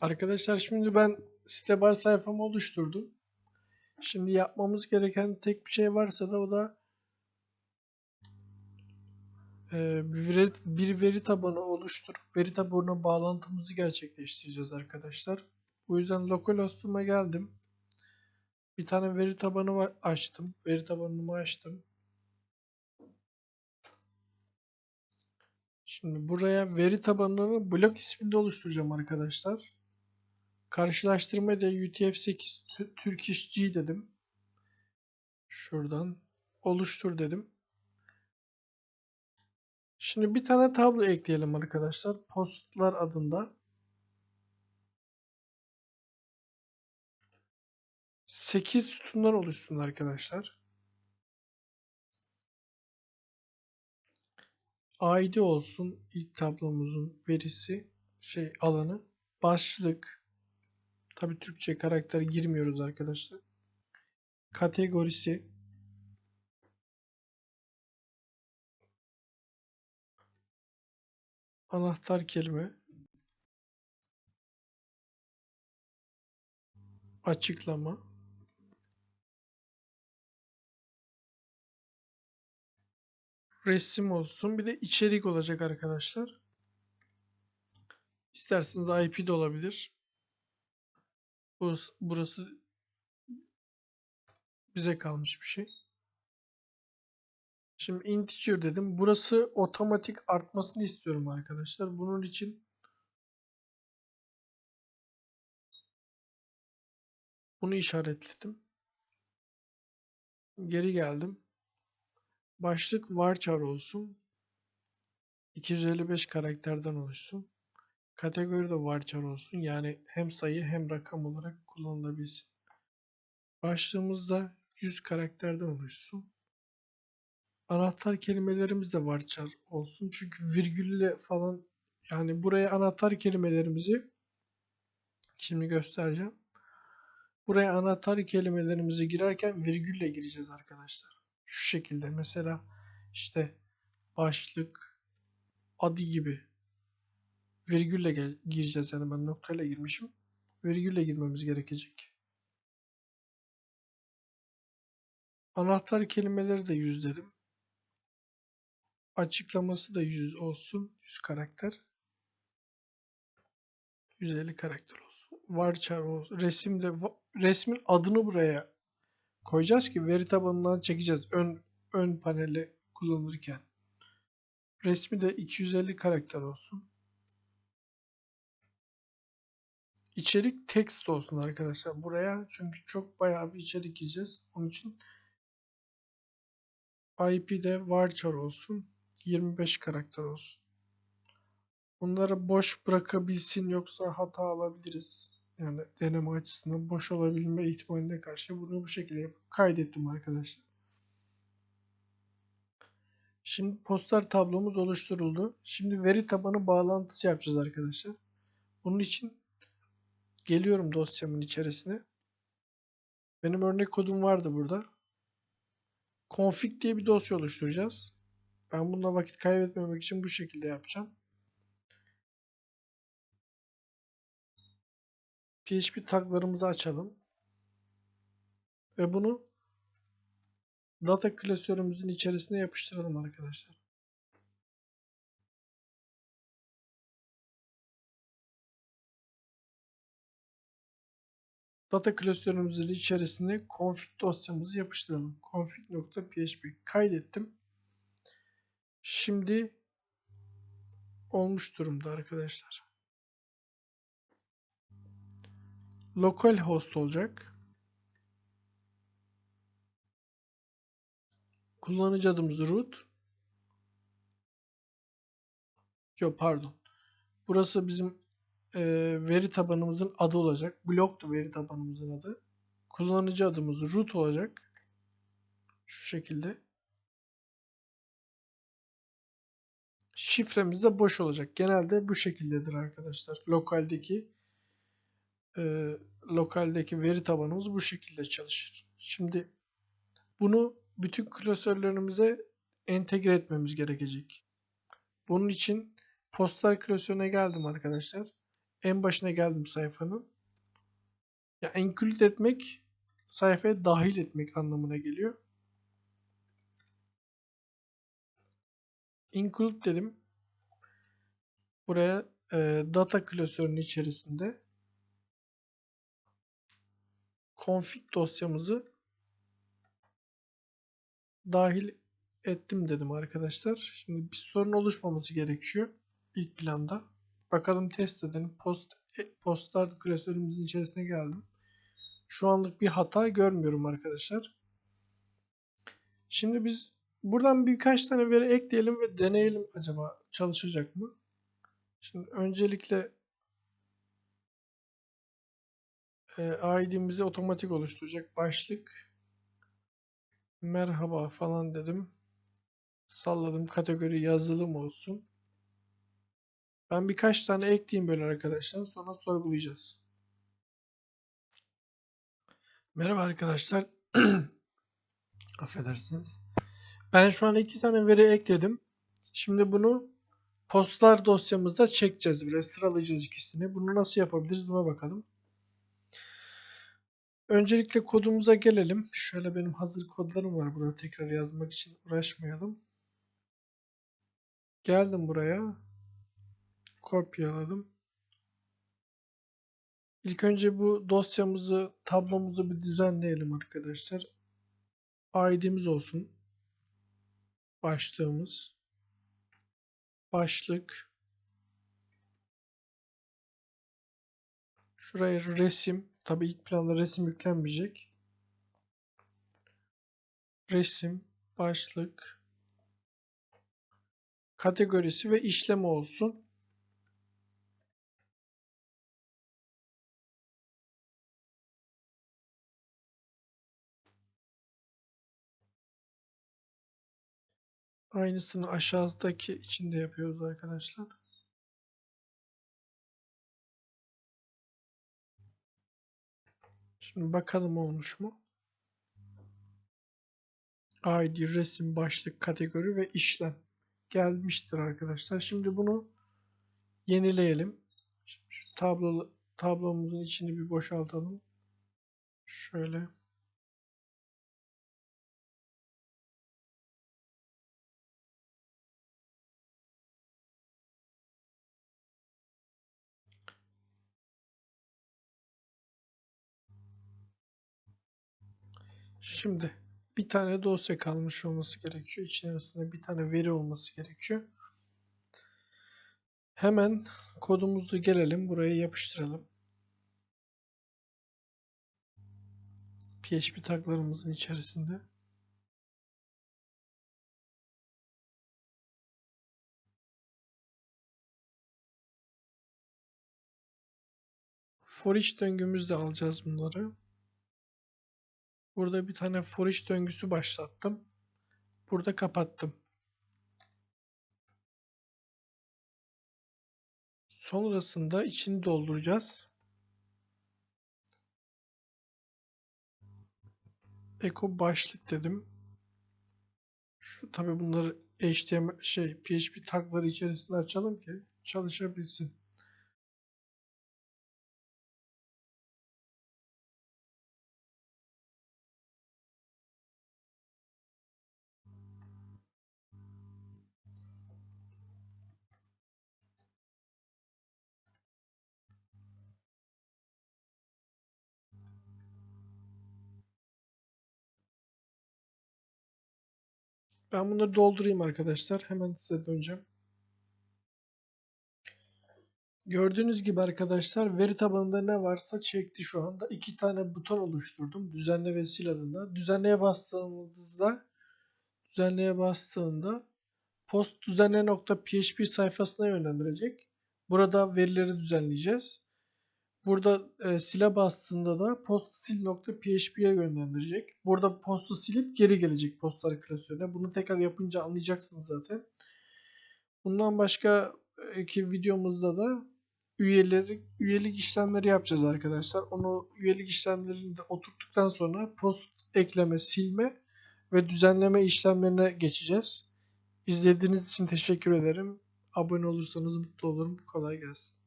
Arkadaşlar şimdi ben site bar sayfamı oluşturdum. Şimdi yapmamız gereken tek bir şey varsa da o da e, bir veri, tabanı oluşturup veri tabanına bağlantımızı gerçekleştireceğiz arkadaşlar. Bu yüzden localhost'uma geldim. Bir tane veri tabanı açtım. Veri tabanımı açtım. Şimdi buraya veri tabanını blok isminde oluşturacağım arkadaşlar. Karşılaştırma da UTF-8 Tü- Turkish G dedim. Şuradan oluştur dedim. Şimdi bir tane tablo ekleyelim arkadaşlar. Postlar adında. 8 sütundan oluşsun arkadaşlar. ID olsun ilk tablomuzun verisi şey alanı. Başlık. Tabi Türkçe karakter girmiyoruz arkadaşlar. Kategorisi. Anahtar kelime. Açıklama. Resim olsun. Bir de içerik olacak arkadaşlar. İsterseniz IP de olabilir. Burası, burası bize kalmış bir şey. Şimdi integer dedim. Burası otomatik artmasını istiyorum arkadaşlar. Bunun için bunu işaretledim. Geri geldim. Başlık varchar olsun. 255 karakterden oluşsun. Kategori de varchar olsun. Yani hem sayı hem rakam olarak kullanılabilsin. Başlığımız da 100 karakterden oluşsun. Anahtar kelimelerimiz de varchar olsun. Çünkü virgülle falan yani buraya anahtar kelimelerimizi şimdi göstereceğim. Buraya anahtar kelimelerimizi girerken virgülle gireceğiz arkadaşlar. Şu şekilde mesela işte başlık, adı gibi virgülle gireceğiz. Yani ben noktayla girmişim. Virgülle girmemiz gerekecek. Anahtar kelimeleri de 100 dedim. Açıklaması da 100 olsun. 100 karakter. 150 karakter olsun. Varchar olsun. Resimde va- resmin adını buraya koyacağız ki veri tabanından çekeceğiz ön ön paneli kullanırken. Resmi de 250 karakter olsun. İçerik text olsun arkadaşlar buraya çünkü çok bayağı bir içerik gireceğiz. Onun için IP de varchar olsun. 25 karakter olsun. Bunları boş bırakabilsin yoksa hata alabiliriz. Yani deneme açısından boş olabilme ihtimaline karşı bunu bu şekilde kaydettim arkadaşlar. Şimdi poster tablomuz oluşturuldu. Şimdi veri tabanı bağlantısı yapacağız arkadaşlar. Bunun için geliyorum dosyamın içerisine. Benim örnek kodum vardı burada. Config diye bir dosya oluşturacağız. Ben bununla vakit kaybetmemek için bu şekilde yapacağım. PHP taglarımızı açalım. Ve bunu data klasörümüzün içerisine yapıştıralım arkadaşlar. Data klasörümüzün içerisine config dosyamızı yapıştıralım. config.php kaydettim. Şimdi olmuş durumda arkadaşlar. Localhost olacak. Kullanıcı adımız root. Yok pardon. Burası bizim e, veri tabanımızın adı olacak. Bloktu veri tabanımızın adı. Kullanıcı adımız root olacak. Şu şekilde. Şifremiz de boş olacak. Genelde bu şekildedir arkadaşlar. Lokaldeki e, lokaldeki veri tabanımız bu şekilde çalışır. Şimdi bunu bütün klasörlerimize entegre etmemiz gerekecek. Bunun için postlar klasörüne geldim arkadaşlar. En başına geldim sayfanın. Ya include etmek sayfaya dahil etmek anlamına geliyor. Include dedim. Buraya e, data klasörünün içerisinde config dosyamızı dahil ettim dedim arkadaşlar. Şimdi bir sorun oluşmaması gerekiyor ilk planda. Bakalım test edelim. Post e, postlar klasörümüzün içerisine geldim. Şu anlık bir hata görmüyorum arkadaşlar. Şimdi biz buradan birkaç tane veri ekleyelim ve deneyelim acaba çalışacak mı? Şimdi öncelikle e, ID'mizi otomatik oluşturacak. Başlık merhaba falan dedim. Salladım kategori yazılım olsun. Ben birkaç tane ekleyeyim böyle arkadaşlar. Sonra sorgulayacağız. Merhaba arkadaşlar. Affedersiniz. Ben şu an iki tane veri ekledim. Şimdi bunu postlar dosyamıza çekeceğiz. Buraya sıralayacağız ikisini. Bunu nasıl yapabiliriz buna bakalım. Öncelikle kodumuza gelelim. Şöyle benim hazır kodlarım var burada tekrar yazmak için uğraşmayalım. Geldim buraya. Kopyaladım. İlk önce bu dosyamızı, tablomuzu bir düzenleyelim arkadaşlar. ID'miz olsun. Başlığımız. Başlık. Şuraya resim. Tabii ilk planda resim yüklenmeyecek. Resim, başlık, kategorisi ve işlemi olsun. Aynısını aşağıdaki içinde yapıyoruz arkadaşlar. Şimdi bakalım olmuş mu? ID, resim, başlık, kategori ve işlem gelmiştir arkadaşlar. Şimdi bunu yenileyelim. Şimdi şu tablo, tablomuzun içini bir boşaltalım. Şöyle. Şimdi bir tane dosya kalmış olması gerekiyor. İçerisinde bir tane veri olması gerekiyor. Hemen kodumuzu gelelim. Buraya yapıştıralım. PHP taglarımızın içerisinde. For each döngümüzde alacağız bunları. Burada bir tane for each döngüsü başlattım. Burada kapattım. Sonrasında içini dolduracağız. Eko başlık dedim. Şu tabi bunları HTML şey PHP tagları içerisinde açalım ki çalışabilsin. Ben bunları doldurayım arkadaşlar. Hemen size döneceğim. Gördüğünüz gibi arkadaşlar veri tabanında ne varsa çekti şu anda. iki tane buton oluşturdum. Düzenle ve sil adında. Düzenleye bastığımızda düzenleye bastığında post düzenle.php sayfasına yönlendirecek. Burada verileri düzenleyeceğiz. Burada e, sile bastığında da post sil.php'ye yönlendirecek. Burada postu silip geri gelecek postlar klasörüne. Bunu tekrar yapınca anlayacaksınız zaten. Bundan başka ki videomuzda da üyeleri, üyelik işlemleri yapacağız arkadaşlar. Onu üyelik işlemlerini de oturttuktan sonra post ekleme, silme ve düzenleme işlemlerine geçeceğiz. İzlediğiniz için teşekkür ederim. Abone olursanız mutlu olurum. Kolay gelsin.